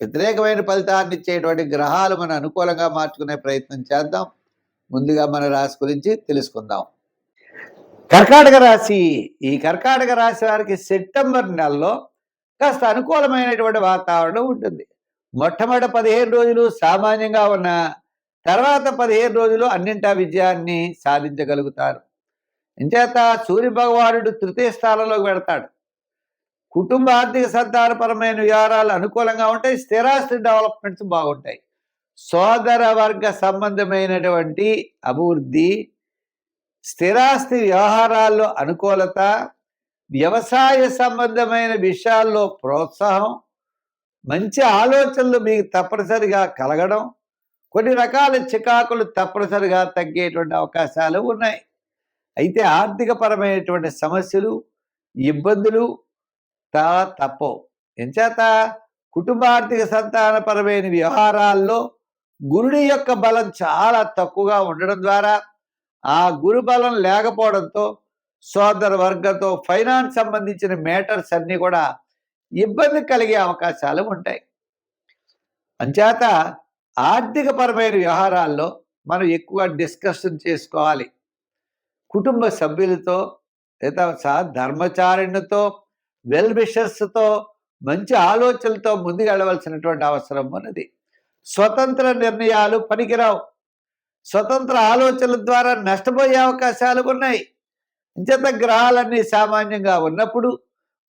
వ్యతిరేకమైన ఫలితాన్ని ఇచ్చేటువంటి గ్రహాలు మనం అనుకూలంగా మార్చుకునే ప్రయత్నం చేద్దాం. ముందుగా మన రాశి గురించి తెలుసుకుందాం. కర్కాటక రాశి ఈ కర్కాటక రాశి వారికి సెప్టెంబర్ నెలలో కాస్త అనుకూలమైనటువంటి వాతావరణం ఉంటుంది. మొట్టమొదటి పదిహేను రోజులు సామాన్యంగా ఉన్న తర్వాత పదిహేను రోజులు అన్నింటా విజయాన్ని సాధించగలుగుతారు. ఇంచేత సూర్య భగవానుడు తృతీయ స్థానంలోకి పెడతాడు కుటుంబ ఆర్థిక సంతానపరమైన వ్యవహారాలు అనుకూలంగా ఉంటాయి స్థిరాస్తి డెవలప్మెంట్స్ బాగుంటాయి. సోదర వర్గ సంబంధమైనటువంటి అభివృద్ధి స్థిరాస్తి వ్యవహారాల్లో అనుకూలత వ్యవసాయ సంబంధమైన విషయాల్లో ప్రోత్సాహం మంచి ఆలోచనలు మీకు తప్పనిసరిగా కలగడం కొన్ని రకాల చికాకులు తప్పనిసరిగా తగ్గేటువంటి అవకాశాలు ఉన్నాయి. అయితే ఆర్థికపరమైనటువంటి సమస్యలు ఇబ్బందులు త తప్పవు ఎంచేత? కుటుంబార్థిక సంతానపరమైన వ్యవహారాల్లో గురుడి యొక్క బలం చాలా తక్కువగా ఉండడం ద్వారా ఆ గురు బలం లేకపోవడంతో సోదర వర్గంతో ఫైనాన్స్ సంబంధించిన మేటర్స్ అన్నీ కూడా ఇబ్బంది కలిగే అవకాశాలు ఉంటాయి. అంచేత ఆర్థికపరమైన వ్యవహారాల్లో మనం ఎక్కువ డిస్కషన్ చేసుకోవాలి. కుటుంబ సభ్యులతో లేదా ధర్మచారిణితో వెల్ విషర్స్తో మంచి ఆలోచనలతో ముందుకు వెళ్ళవలసినటువంటి అవసరం ఉన్నది. స్వతంత్ర నిర్ణయాలు పనికిరావు. స్వతంత్ర ఆలోచనల ద్వారా నష్టపోయే అవకాశాలు ఉన్నాయి. అంచేత గ్రహాలన్నీ సామాన్యంగా ఉన్నప్పుడు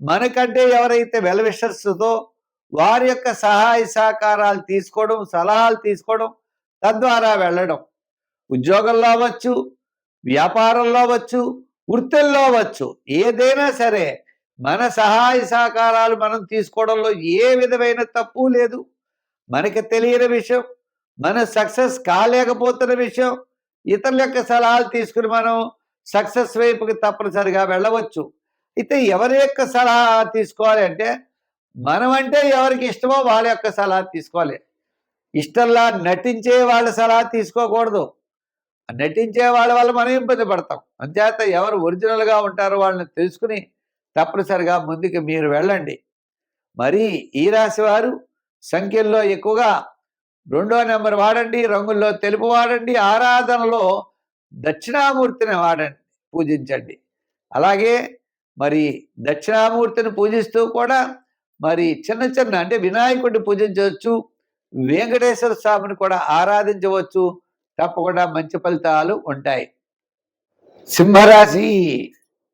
మనకంటే ఎవరైతే వెలవిషర్స్తో వారి యొక్క సహాయ సహకారాలు తీసుకోవడం సలహాలు తీసుకోవడం తద్వారా వెళ్ళడం. ఉద్యోగంలో అవ్వచ్చు వ్యాపారంలో అవ్వచ్చు వృత్తుల్లో అవ్వచ్చు ఏదైనా సరే మన సహాయ సహకారాలు మనం తీసుకోవడంలో ఏ విధమైన తప్పు లేదు. మనకి తెలియని విషయం మన సక్సెస్ కాలేకపోతున్న విషయం ఇతరుల యొక్క సలహాలు తీసుకుని మనం సక్సెస్ వైపుకి తప్పనిసరిగా వెళ్ళవచ్చు. అయితే ఎవరి యొక్క సలహా తీసుకోవాలి అంటే మనం అంటే ఎవరికి ఇష్టమో వాళ్ళ యొక్క సలహా తీసుకోవాలి. ఇష్టంలా నటించే వాళ్ళ సలహా తీసుకోకూడదు. నటించే వాళ్ళ వల్ల మనం ఇబ్బంది పడతాం. అంచేత ఎవరు ఒరిజినల్గా ఉంటారో వాళ్ళని తెలుసుకుని తప్పనిసరిగా ముందుకు మీరు వెళ్ళండి. మరి ఈ రాశి వారు సంఖ్యల్లో ఎక్కువగా రెండో నెంబర్ వాడండి రంగుల్లో తెలుపు వాడండి ఆరాధనలో దక్షిణామూర్తిని వాడండి పూజించండి. అలాగే మరి దక్షిణామూర్తిని పూజిస్తూ కూడా మరి చిన్న చిన్న అంటే వినాయకుడిని పూజించవచ్చు వెంకటేశ్వర స్వామిని కూడా ఆరాధించవచ్చు తప్పకుండా మంచి ఫలితాలు ఉంటాయి. సింహరాశి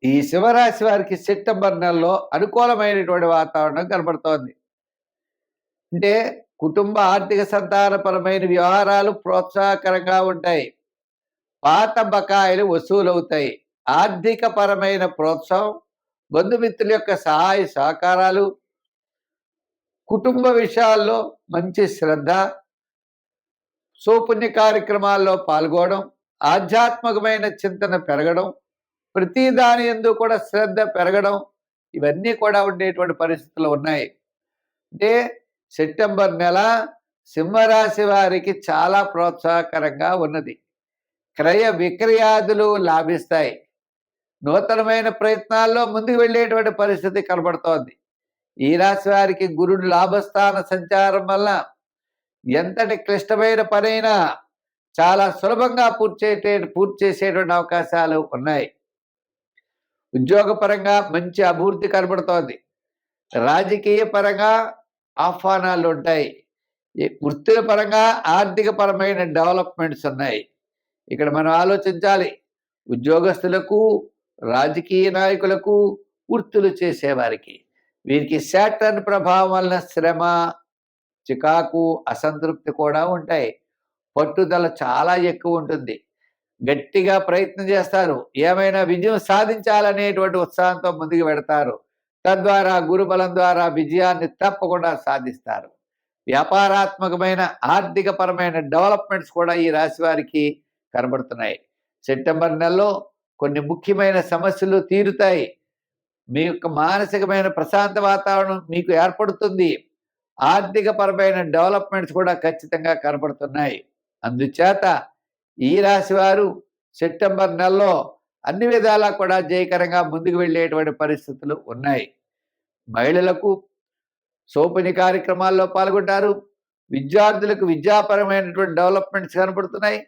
ఈ శివరాశి వారికి సెప్టెంబర్ నెలలో అనుకూలమైనటువంటి వాతావరణం కనబడుతోంది. అంటే కుటుంబ ఆర్థిక సంతానపరమైన వ్యవహారాలు ప్రోత్సాహకరంగా ఉంటాయి. పాత బకాయిలు వసూలవుతాయి. ఆర్థిక పరమైన ప్రోత్సాహం బంధుమిత్రుల యొక్క సహాయ సహకారాలు కుటుంబ విషయాల్లో మంచి శ్రద్ధ సోపుణ్య కార్యక్రమాల్లో పాల్గొనడం ఆధ్యాత్మికమైన చింతన పెరగడం ప్రతి దాని ఎందు కూడా శ్రద్ధ పెరగడం ఇవన్నీ కూడా ఉండేటువంటి పరిస్థితులు ఉన్నాయి. అంటే సెప్టెంబర్ నెల సింహరాశి వారికి చాలా ప్రోత్సాహకరంగా ఉన్నది. క్రయ విక్రయాదులు లాభిస్తాయి. నూతనమైన ప్రయత్నాల్లో ముందుకు వెళ్ళేటువంటి పరిస్థితి కనబడుతోంది. ఈ రాశి వారికి గురుడు లాభస్థాన సంచారం వల్ల ఎంతటి క్లిష్టమైన పనైనా చాలా సులభంగా పూర్తి చేసే పూర్తి చేసేటువంటి అవకాశాలు ఉన్నాయి. ఉద్యోగపరంగా మంచి అభివృద్ధి కనబడుతోంది. రాజకీయ పరంగా ఆహ్వానాలు ఉంటాయి. వృత్తుల పరంగా ఆర్థిక పరమైన డెవలప్మెంట్స్ ఉన్నాయి. ఇక్కడ మనం ఆలోచించాలి. ఉద్యోగస్తులకు రాజకీయ నాయకులకు వృత్తులు చేసేవారికి. వీరికి శాటర్న్ ప్రభావం వలన శ్రమ చికాకు అసంతృప్తి కూడా ఉంటాయి. పట్టుదల చాలా ఎక్కువ ఉంటుంది. గట్టిగా ప్రయత్నం చేస్తారు. ఏమైనా విజయం సాధించాలనేటువంటి ఉత్సాహంతో ముందుకు పెడతారు తద్వారా గురుబలం ద్వారా విజయాన్ని తప్పకుండా సాధిస్తారు. వ్యాపారాత్మకమైన ఆర్థిక పరమైన డెవలప్మెంట్స్ కూడా ఈ రాశి వారికి కనబడుతున్నాయి. సెప్టెంబర్ నెలలో కొన్ని ముఖ్యమైన సమస్యలు తీరుతాయి. మీ యొక్క మానసికమైన ప్రశాంత వాతావరణం మీకు ఏర్పడుతుంది. ఆర్థిక పరమైన డెవలప్మెంట్స్ కూడా ఖచ్చితంగా కనబడుతున్నాయి. అందుచేత ఈ రాశి వారు సెప్టెంబర్ నెలలో అన్ని విధాలా కూడా జయకరంగా ముందుకు వెళ్ళేటువంటి పరిస్థితులు ఉన్నాయి. మహిళలకు సోపని కార్యక్రమాల్లో పాల్గొంటారు. విద్యార్థులకు విద్యాపరమైనటువంటి డెవలప్మెంట్స్ కనబడుతున్నాయి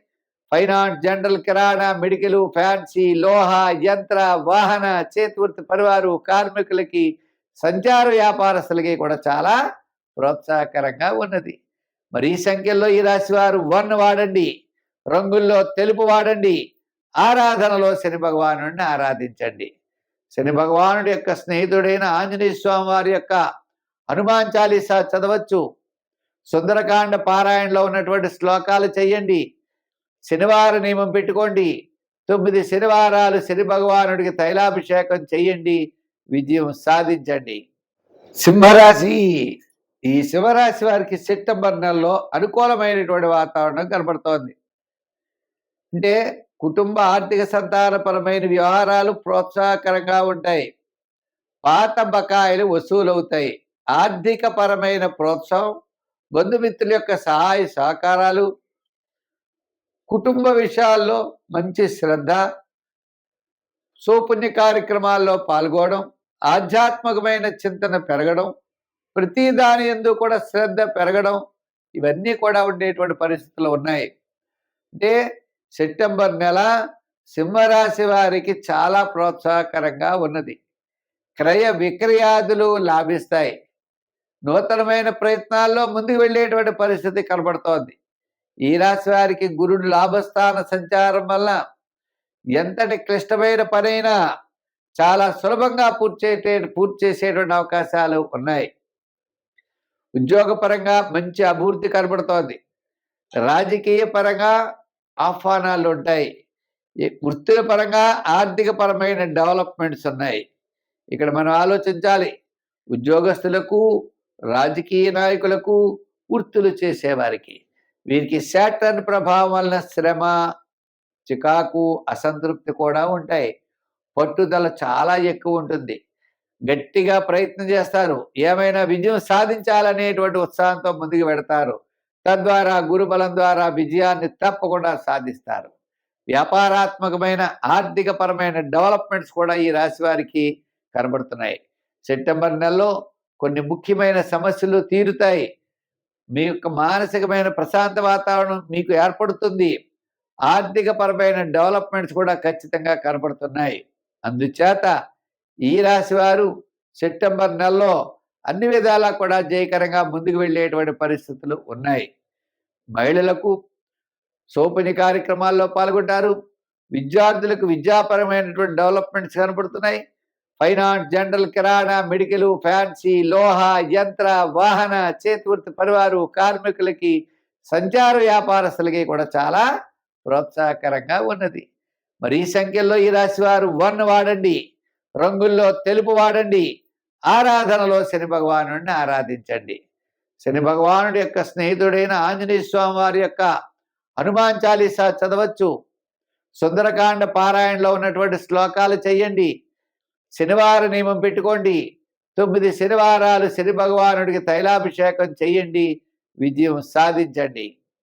ఫైనాన్స్ జనరల్ కిరాణా మెడికల్ ఫ్యాన్సీ లోహ యంత్ర వాహన చేతివృత్తి పరివారు కార్మికులకి సంచార వ్యాపారస్తులకి కూడా చాలా ప్రోత్సాహకరంగా ఉన్నది. మరి ఈ సంఖ్యలో ఈ రాశి వారు వన్ వాడండి. రంగుల్లో తెలుపు వాడండి. ఆరాధనలో శని భగవానుడిని ఆరాధించండి. శని భగవానుడి యొక్క స్నేహితుడైన ఆంజనేయ స్వామి వారి యొక్క హనుమాన్ చాలీసా చదవచ్చు. సుందరకాండ పారాయణలో ఉన్నటువంటి శ్లోకాలు చెయ్యండి. శనివార నియమం పెట్టుకోండి. తొమ్మిది శనివారాలు శని భగవానుడికి తైలాభిషేకం చెయ్యండి. విజయం సాధించండి. సింహరాశి. ఈ సింహరాశి వారికి సెప్టెంబర్ నెలలో అనుకూలమైనటువంటి వాతావరణం కనబడుతోంది అంటే కుటుంబ ఆర్థిక సంతానపరమైన వ్యవహారాలు ప్రోత్సాహకరంగా ఉంటాయి. పాత బకాయిలు వసూలవుతాయి. ఆర్థిక పరమైన ప్రోత్సాహం బంధుమిత్రుల యొక్క సహాయ సహకారాలు కుటుంబ విషయాల్లో మంచి శ్రద్ధ సోపుణ్య కార్యక్రమాల్లో పాల్గొనడం ఆధ్యాత్మికమైన చింతన పెరగడం ప్రతి దాని ఎందు కూడా శ్రద్ధ పెరగడం ఇవన్నీ కూడా ఉండేటువంటి పరిస్థితులు ఉన్నాయి. అంటే సెప్టెంబర్ నెల సింహరాశి వారికి చాలా ప్రోత్సాహకరంగా ఉన్నది. క్రయ విక్రయాదులు లాభిస్తాయి. నూతనమైన ప్రయత్నాల్లో ముందుకు వెళ్ళేటువంటి పరిస్థితి కనబడుతోంది. ఈ రాశి వారికి గురుడు లాభస్థాన సంచారం వల్ల ఎంతటి క్లిష్టమైన పనైనా చాలా సులభంగా పూర్తి చేసే పూర్తి చేసేటువంటి అవకాశాలు ఉన్నాయి. ఉద్యోగపరంగా మంచి అభివృద్ధి కనబడుతోంది. రాజకీయ పరంగా ఆహ్వానాలు ఉంటాయి. వృత్తుల పరంగా ఆర్థిక పరమైన డెవలప్మెంట్స్ ఉన్నాయి. ఇక్కడ మనం ఆలోచించాలి. ఉద్యోగస్తులకు రాజకీయ నాయకులకు వృత్తులు చేసేవారికి. వీరికి శాటర్న్ ప్రభావం వలన శ్రమ చికాకు అసంతృప్తి కూడా ఉంటాయి. పట్టుదల చాలా ఎక్కువ ఉంటుంది. గట్టిగా ప్రయత్నం చేస్తారు. ఏమైనా విజయం సాధించాలనేటువంటి ఉత్సాహంతో ముందుకు పెడతారు తద్వారా గురుబలం ద్వారా విజయాన్ని తప్పకుండా సాధిస్తారు. వ్యాపారాత్మకమైన ఆర్థిక పరమైన డెవలప్మెంట్స్ కూడా ఈ రాశి వారికి కనబడుతున్నాయి. సెప్టెంబర్ నెలలో కొన్ని ముఖ్యమైన సమస్యలు తీరుతాయి. మీ యొక్క మానసికమైన ప్రశాంత వాతావరణం మీకు ఏర్పడుతుంది. ఆర్థిక పరమైన డెవలప్మెంట్స్ కూడా ఖచ్చితంగా కనబడుతున్నాయి. అందుచేత ఈ రాశి వారు సెప్టెంబర్ నెలలో అన్ని విధాలా కూడా జయకరంగా ముందుకు వెళ్ళేటువంటి పరిస్థితులు ఉన్నాయి. మహిళలకు సోపని కార్యక్రమాల్లో పాల్గొంటారు. విద్యార్థులకు విద్యాపరమైనటువంటి డెవలప్మెంట్స్ కనబడుతున్నాయి ఫైనాన్స్ జనరల్ కిరాణా మెడికల్ ఫ్యాన్సీ లోహ యంత్ర వాహన చేతివృత్తి పరివారు కార్మికులకి సంచార వ్యాపారస్తులకి కూడా చాలా ప్రోత్సాహకరంగా ఉన్నది. మరి ఈ సంఖ్యలో ఈ రాశి వారు వన్ వాడండి రంగుల్లో తెలుపు వాడండి ఆరాధనలో శని భగవానుడిని ఆరాధించండి. శని భగవానుడి యొక్క స్నేహితుడైన ఆంజనేయ స్వామి వారి యొక్క హనుమాన్ చాలీసా చదవచ్చు. సుందరకాండ పారాయణలో ఉన్నటువంటి శ్లోకాలు చెయ్యండి. శనివార నియమం పెట్టుకోండి. తొమ్మిది శనివారాలు శని భగవానుడికి తైలాభిషేకం చెయ్యండి. విజయం సాధించండి.